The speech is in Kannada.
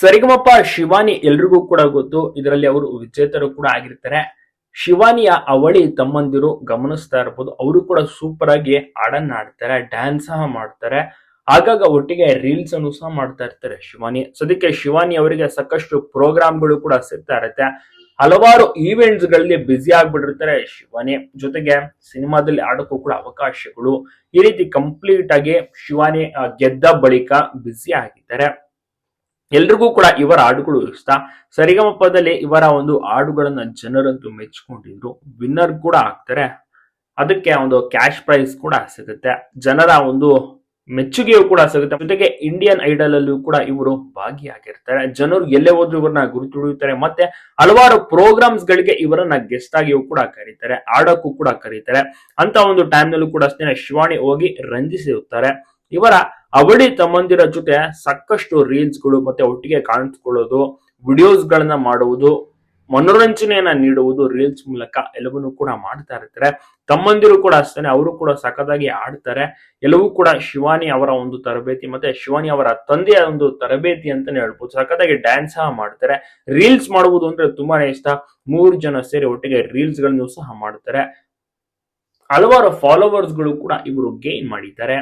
ಸರಿಗಮಪ್ಪ ಶಿವಾನಿ ಎಲ್ರಿಗೂ ಕೂಡ ಗೊತ್ತು. ಇದರಲ್ಲಿ ಅವರು ವಿಜೇತರು ಕೂಡ ಆಗಿರ್ತಾರೆ. ಶಿವಾನಿಯ ಅವಳಿ ತಮ್ಮಂದಿರು ಗಮನಿಸ್ತಾ ಇರ್ಬೋದು. ಅವರು ಕೂಡ ಸೂಪರ್ ಆಗಿ ಹಾಡನ್ನ ಆಡ್ತಾರೆ ಡ್ಯಾನ್ಸ್ ಸಹ ಮಾಡ್ತಾರೆ. ಆಗಾಗ ಒಟ್ಟಿಗೆ ರೀಲ್ಸ್ ಅನ್ನು ಸಹ ಮಾಡ್ತಾ ಇರ್ತಾರೆ ಶಿವಾನಿ. ಸದ್ಯಕ್ಕೆ ಶಿವಾನಿ ಅವರಿಗೆ ಸಾಕಷ್ಟು ಪ್ರೋಗ್ರಾಮ್ಗಳು ಕೂಡ ಸಿಗ್ತಾ ಇರುತ್ತೆ. ಹಲವಾರು ಈವೆಂಟ್ಸ್ಗಳಲ್ಲಿ ಬ್ಯುಸಿ ಆಗ್ಬಿಟ್ಟಿರ್ತಾರೆ ಶಿವಾನಿ. ಜೊತೆಗೆ ಸಿನಿಮಾದಲ್ಲಿ ಆಡೋಕ್ಕೂ ಕೂಡ ಅವಕಾಶಗಳು. ಈ ರೀತಿ ಕಂಪ್ಲೀಟ್ ಆಗಿ ಶಿವಾನಿ ಗೆದ್ದ ಬಳಿಕ ಬ್ಯುಸಿ ಆಗಿದ್ದಾರೆ. ಎಲ್ರಿಗೂ ಕೂಡ ಇವರ ಹಾಡುಗಳು ಇಷ್ಟ. ಸರಿಗಮಪದಲ್ಲಿ ಇವರ ಒಂದು ಹಾಡುಗಳನ್ನ ಜನರಂತೂ ಮೆಚ್ಚಿಕೊಂಡಿದ್ರು. ವಿನ್ನರ್ ಕೂಡ ಆಗ್ತಾರೆ. ಅದಕ್ಕೆ ಒಂದು ಕ್ಯಾಶ್ ಪ್ರೈಸ್ ಕೂಡ ಸಿಗುತ್ತೆ. ಜನರ ಒಂದು ಮೆಚ್ಚುಗೆಯೂ ಕೂಡ ಸಿಗುತ್ತೆ. ಜೊತೆಗೆ ಇಂಡಿಯನ್ ಐಡಲ್ ಅಲ್ಲೂ ಕೂಡ ಇವರು ಭಾಗಿಯಾಗಿರ್ತಾರೆ. ಜನರು ಎಲ್ಲೇ ಹೋದ್ರು ಇವ್ರನ್ನ ಗುರುತಿಡಿಯುತ್ತಾರೆ ಮತ್ತೆ ಹಲವಾರು ಪ್ರೋಗ್ರಾಮ್ಸ್ ಗಳಿಗೆ ಇವರನ್ನ ಗೆಸ್ಟ್ ಆಗಿಯೂ ಕೂಡ ಕರೀತಾರೆ. ಆಡೋಕ್ಕೂ ಕೂಡ ಕರೀತಾರೆ. ಅಂತ ಒಂದು ಟೈಮ್ ನಲ್ಲೂ ಕೂಡ ಅಷ್ಟೇ ಶಿವಾಣಿ ಹೋಗಿ ರಂಜಿಸಿರುತ್ತಾರೆ. ಇವರ ಅವಳಿ ತಮ್ಮಂದಿರ ಜೊತೆ ಸಾಕಷ್ಟು ರೀಲ್ಸ್ಗಳು ಮತ್ತೆ ಒಟ್ಟಿಗೆ ಕಾಣಿಸ್ಕೊಳ್ಳೋದು ವಿಡಿಯೋಸ್ ಗಳನ್ನ ಮಾಡುವುದು, ಮನೋರಂಜನೆಯನ್ನ ನೀಡುವುದು ರೀಲ್ಸ್ ಮೂಲಕ ಎಲ್ಲವನ್ನೂ ಕೂಡ ಮಾಡ್ತಾ ಇರ್ತಾರೆ. ತಮ್ಮಂದಿರು ಕೂಡ ಅಷ್ಟೇ ಅವರು ಕೂಡ ಸಖತ್ತಾಗಿ ಆಡ್ತಾರೆ. ಎಲ್ಲವೂ ಕೂಡ ಶಿವಾನಿ ಅವರ ಒಂದು ತರಬೇತಿ ಮತ್ತೆ ಶಿವಾನಿ ಅವರ ತಂದೆಯ ಒಂದು ತರಬೇತಿ ಅಂತಾನೆ ಹೇಳ್ಬೋದು. ಸಖತ್ತಾಗಿ ಡ್ಯಾನ್ಸ್ ಸಹ ಮಾಡ್ತಾರೆ. ರೀಲ್ಸ್ ಮಾಡುವುದು ಅಂದ್ರೆ ತುಂಬಾನೇ ಇಷ್ಟ. ಮೂರು ಜನ ಸೇರಿ ಒಟ್ಟಿಗೆ ರೀಲ್ಸ್ಗಳನ್ನು ಸಹ ಮಾಡ್ತಾರೆ. ಹಲವಾರು ಫಾಲೋವರ್ಸ್ಗಳು ಕೂಡ ಇವರು ಗೇನ್ ಮಾಡಿದ್ದಾರೆ.